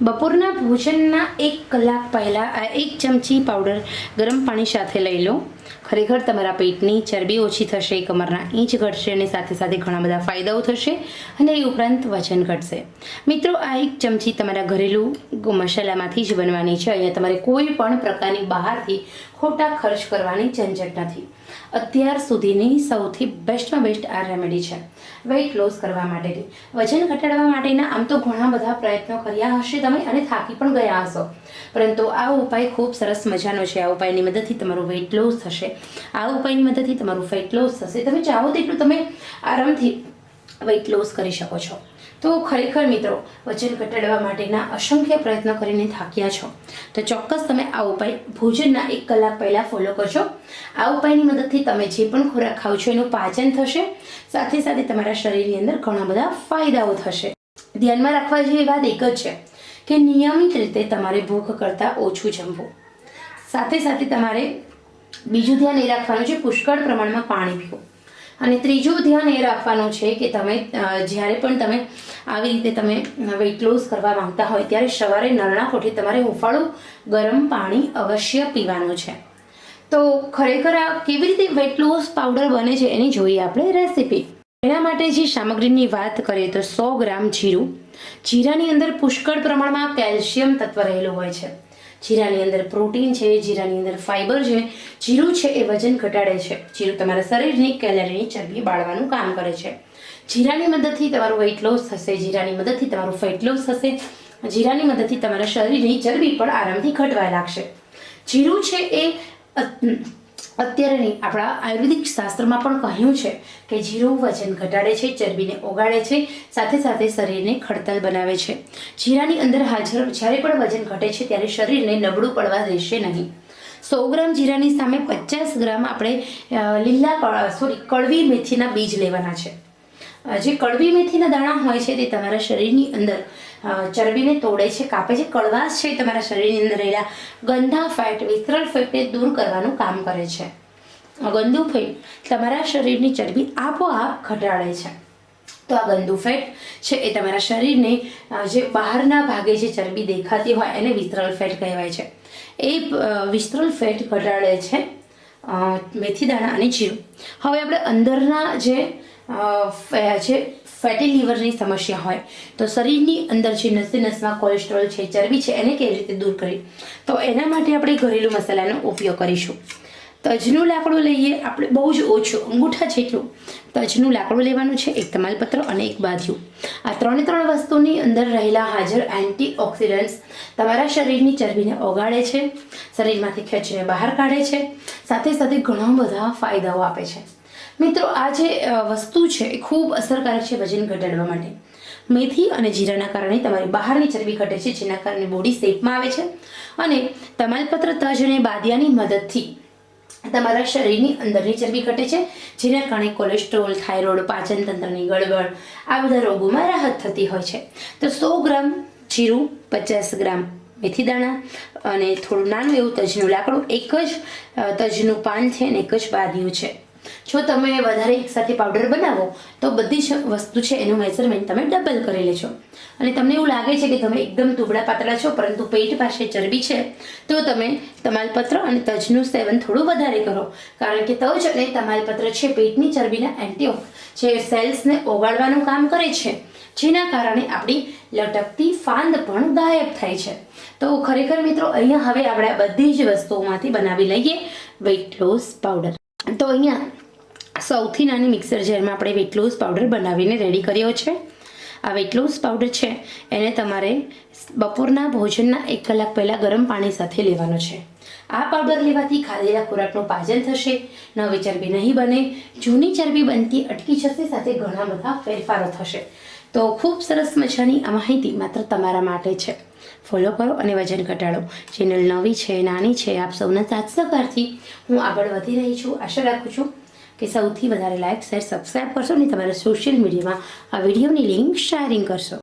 બપોરના ભોજનના એક કલાક પહેલાં આ એક ચમચી પાવડર ગરમ પાણી સાથે લઈ લો. ખરેખર તમારા પેટની ચરબી ઓછી થશે, કમરના ઇંચ ઘટશે અને સાથે સાથે ઘણા બધા ફાયદાઓ થશે અને એ ઉપરાંત વજન ઘટશે. મિત્રો, આ એક ચમચી તમારા ઘરેલું મસાલામાંથી જ બનવાની છે. અહીંયા તમારે કોઈ પણ પ્રકારની બહારથી ખોટા ખર્ચ કરવાની ઝંઝટ નથી. અત્યાર સુધીની સૌથી બેસ્ટમાં બેસ્ટ આ રેમેડી છે. વેઇટ લોસ કરવા માટેની વજન ઘટાડવા માટેના આમ તો ઘણા બધા પ્રયત્નો કર્યા હશે તમે અને થાકી પણ ગયા હશો. પરંતુ આ ઉપાય ખૂબ સરસ મજાનો છે. આ ઉપાયની મદદથી તમારું વેઇટ લોસ થશે. આ ઉપાયની મદદથી તમારું ફેટ લોસ થશે. તમે ચાહો તેટલું તમે આરામથી વેઇટ લોસ કરી શકો છો. તો ખરેખર મિત્રો, વજન ઘટાડવા માટેના અસંખ્ય પ્રયત્નો કરીને થાક્યા છો. તો ચોક્કસ તમે આ ઉપાય ભોજનના એક કલાક પહેલાં ફોલો કરશો આ ઉપાયની મદદથી તમે જે પણ ખોરાક ખાવ છો એનું પાચન થશે. સાથે સાથે તમારા શરીરની અંદર ઘણા બધા ફાયદાઓ થશે. ધ્યાનમાં રાખવા જેવી વાત એક જ છે કે નિયમિત રીતે તમારે ભૂખ કરતાં ઓછું જમવું. સાથે સાથે તમારે બીજું ધ્યાન એ રાખવાનું છે, પુષ્કળ પ્રમાણમાં પાણી પીવું. અને ત્રીજું ધ્યાન એ રાખવાનું છે કે તમે જ્યારે પણ તમે આવી રીતે તમે વેઇટ લોસ કરવા માંગતા હોય, ત્યારે સવારે નરણા કોઠે તમારે હુંફાળું ગરમ પાણી અવશ્ય પીવાનું છે. તો ખરેખર આ કેવી રીતે વેઇટ લોસ પાવડર બને છે એની જોઈએ આપણે રેસીપી એના માટે જે સામગ્રીની વાત કરીએ તો સો ગ્રામ જીરું. જીરાની અંદર પુષ્કળ પ્રમાણમાં કેલ્શિયમ તત્વ રહેલું હોય છે. જીરાની અંદર પ્રોટીન છે, જીરાની અંદર ફાઇબર છે. જીરું છે એ વજન ઘટાડે છે. જીરું તમારા શરીરની કેલરીની ચરબી બાળવાનું કામ કરે છે. જીરાની મદદથી તમારું વેઇટ લોસ થશે, જીરાની મદદથી તમારું ફેટ લોસ થશે. જીરાની મદદથી તમારા શરીરની ચરબી પણ આરામથી ઘટવા લાગશે. જીરું છે એ અ- અત્યારે નહીં. આપણા આયુર્વેદિક શાસ્ત્રમાં પણ કહ્યું છે કે જીરું વજન ઘટાડે છે, ચરબીને ઓગાળે છે, સાથે સાથે શરીરને ખડતલ બનાવે છે. જીરાની અંદર હાજર જ્યારે પણ વજન ઘટે છે ત્યારે શરીરને નબળું પડવા દેશે નહીં. સો ગ્રામ જીરાની સામે પચાસ ગ્રામ આપણે લીલા સોરી, કડવી મેથીના બીજ લેવાના છે. જે કડવી મેથીના દાણા હોય છે તે તમારા શરીરની અંદર ચરબીને તોડે છે, કાપે છે, કડવાશ છે તમારા શરીરની અંદર રહેલા ગંદા ફેટ, વિસ્તરણ ફેટને દૂર કરવાનું કામ કરે છે. ગંદુ ફેટ તમારા શરીરની ચરબી આપોઆપ ઘટાડે છે. તો આ ગંદુ ફેટ છે એ તમારા શરીરને જે બહારના ભાગે જે ચરબી દેખાતી હોય એને વિસ્તરણ ફેટ કહેવાય છે. એ વિસ્તરલ ફેટ ઘટાડે છે મેથી દાણા અને જીરું. હવે આપણે અંદરના જે જે ફેટી લીવરની સમસ્યા હોય, તો શરીરની અંદર જે નસે નસમાં કોલેસ્ટ્રોલ છે, ચરબી છે, એને કેવી રીતે દૂર કરી તો એના માટે આપણે ઘરેલું મસાલાનો ઉપયોગ કરીશું. તજનું લાકડું લઈએ, આપણે બહુ જ ઓછું, અંગૂઠા જેટલું. તજનું લાકડું લેવાનું છે, એક તમાલપત્ર અને એક બાધિયું આ ત્રણે ત્રણ વસ્તુની અંદર રહેલા હાજર એન્ટીઓક્સિડન્ટ્સ તમારા શરીરની ચરબીને ઓગાળે છે, શરીરમાંથી ખેંચીને બહાર કાઢે છે, સાથે સાથે ઘણા બધા ફાયદાઓ આપે છે. મિત્રો, આ જે વસ્તુ છે એ ખૂબ અસરકારક છે વજન ઘટાડવા માટે. મેથી અને જીરાના કારણે તમારી બહારની ચરબી ઘટે છે, જેના કારણે બોડી શેપમાં આવે છે અને તમાલપત્ર તજ અને બાદિયાની મદદથી તમારા શરીરની અંદરની ચરબી ઘટે છે, જેના કારણે કોલેસ્ટ્રોલ થાઇરોઇડ પાચન તંત્રની ગડબડ, આ બધા રોગોમાં રાહત થતી હોય છે. તો સો ગ્રામ જીરું, પચાસ ગ્રામ મેથી દાણા અને થોડું નાનું એવું તજનું લાકડું, એક જ તજનું પાન છે અને એક જ બાદિયું છે. જો તમે વધારે એકસાથે પાવડર બનાવો, તો બધી જ વસ્તુ છે એનું મેઝરમેન્ટ તમે ડબલ કરી લેજો. અને તમને એવું લાગે છે કે તમે એકદમ ટુબડા પાતળા છો, પરંતુ પેટ પાસે ચરબી છે, તો તમે તમાલપત્ર અને તજનું સેવન થોડું વધારે કરો. કારણ કે તજ અને તમાલપત્ર છે પેટની ચરબીના એન્ટીઓ, જે સેલ્સને ઓગાળવાનું કામ કરે છે. જેના કારણે આપણી લટકતી ફાંદ પણ ગાયબ થાય છે. તો ખરેખર મિત્રો, અહીંયા હવે આપણે બધી જ વસ્તુઓમાંથી બનાવી લઈએ. વેઇટ લોસ પાવડર તો અહીંયા સૌથી નાની મિક્સર જારમાં આપણે વેટ પાવડર બનાવીને રેડી કર્યો છે. આ વેટ લોસ પાવડર છે. એને તમારે બપોરના ભોજનના એક કલાક પહેલાં ગરમ પાણી સાથે લેવાનો છે. આ પાવડર લેવાથી ખાધેલા ખોરાકનું પાચન થશે, નવી ચરબી નહીં બને, જૂની ચરબી બનતી અટકી જશે, સાથે ઘણા બધા ફેરફારો થશે. તો ખૂબ સરસ મજાની આ માહિતી માત્ર તમારા માટે છે. ફોલો કરો અને વજન ઘટાડો. ચેનલ નવી છે, નાની છે, આપ સૌના સાથ સહકારથી હું આગળ વધી રહી છું. આશા રાખું છું કે સૌથી વધારે લાઇક શેર સબસ્ક્રાઈબ કરશો અને તમારા સોશિયલ મીડિયામાં આ વિડીયોની લિંક શેરિંગ કરશો.